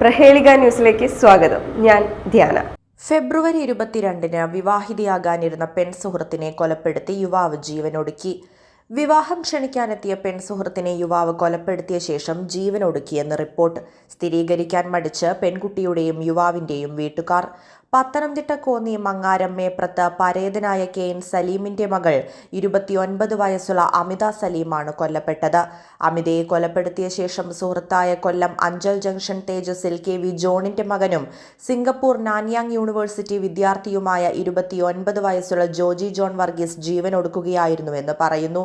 പ്രഹേളിക ന്യൂസിലേക്ക് സ്വാഗതം. ഞാൻ ധ്യാന. ഫെബ്രുവരി ഇരുപത്തിരണ്ടിന് വിവാഹിതയാകാനിരുന്ന പെൺസുഹൃത്തിനെ കൊലപ്പെടുത്തി യുവാവ് ജീവനൊടുക്കി. വിവാഹം ക്ഷണിക്കാനെത്തിയ പെൺസുഹൃത്തിനെ യുവാവ് കൊലപ്പെടുത്തിയ ശേഷം ജീവനൊടുക്കിയെന്ന് റിപ്പോർട്ട്. സ്ഥിരീകരിക്കാൻ മടിച്ച് പെൺകുട്ടിയുടെയും യുവാവിന്റെയും വീട്ടുകാർ. പത്തനംതിട്ട കോന്നി മങ്ങാരം മേപ്രത്ത് പരേതനായ കെ എൻ സലീമിന്റെ മകൾ ഇരുപത്തിയൊൻപത് വയസ്സുള്ള അമിത സലീമാണ് കൊല്ലപ്പെട്ടത്. അമിതയെ കൊലപ്പെടുത്തിയ ശേഷം സുഹൃത്തായ കൊല്ലം അഞ്ചൽ ജംഗ്ഷൻ തേജസിൽ കെ വി ജോണിന്റെ മകനും സിംഗപ്പൂർ നാൻയാങ് യൂണിവേഴ്സിറ്റി വിദ്യാർത്ഥിയുമായ ഇരുപത്തിയൊൻപത് വയസ്സുള്ള ജോജി ജോൺ വർഗീസ് ജീവനൊടുക്കുകയായിരുന്നുവെന്ന് പറയുന്നു.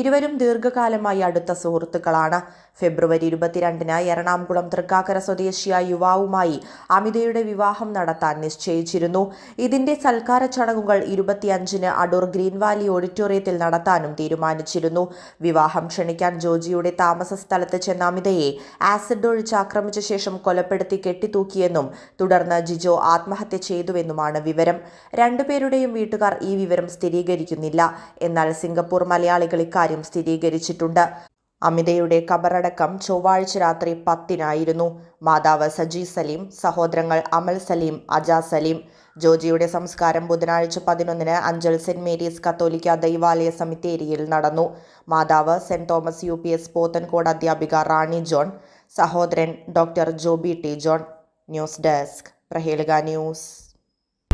ഇരുവരും ദീർഘകാലമായി അടുത്ത സുഹൃത്തുക്കളാണ്. ഫെബ്രുവരി ഇരുപത്തിരണ്ടിന് എറണാകുളം തൃക്കാക്കര സ്വദേശിയായ യുവാവുമായി അമിതയുടെ വിവാഹം നടത്താൻ നിശ്ചയിച്ചിരുന്നു. ഇതിന്റെ സൽക്കാര ചടങ്ങുകൾ ഇരുപത്തിയഞ്ചിന് അടൂർ ഗ്രീൻവാലി ഓഡിറ്റോറിയത്തിൽ നടത്താനും തീരുമാനിച്ചിരുന്നു. വിവാഹം ക്ഷണിക്കാൻ ജോജിയുടെ താമസ സ്ഥലത്ത് ചെന്ന അമിതയെ ആസിഡ് ഒഴിച്ച് ആക്രമിച്ച ശേഷം കൊലപ്പെടുത്തി കെട്ടിത്തൂക്കിയെന്നും തുടർന്ന് ജിജോ ആത്മഹത്യ ചെയ്തുവെന്നുമാണ് വിവരം. രണ്ടുപേരുടെയും വീട്ടുകാർ ഈ വിവരം സ്ഥിരീകരിക്കുന്നില്ല. എന്നാൽ സിംഗപ്പൂർ മലയാളികൾ ഇക്കാര്യം സ്ഥിരീകരിച്ചിട്ടുണ്ട്. അമിതയുടെ കബറടക്കം ചൊവ്വാഴ്ച രാത്രി പത്തിനായിരുന്നു. മാതാവ് സജി സലീം സഹോദരങ്ങൾ അമൽ സലീം അജാ സലീം. ജോജിയുടെ സംസ്കാരം ബുധനാഴ്ച പതിനൊന്നിന് അഞ്ചൽ സെന്റ് മേരീസ് കത്തോലിക്ക ദൈവാലയ സമിത്തേരിയിൽ നടന്നു. മാതാവ് saint Thomas U P S Pothencode അധ്യാപിക റാണി ജോൺ സഹോദരൻ doctor Joby T John. News desk Prahelika news.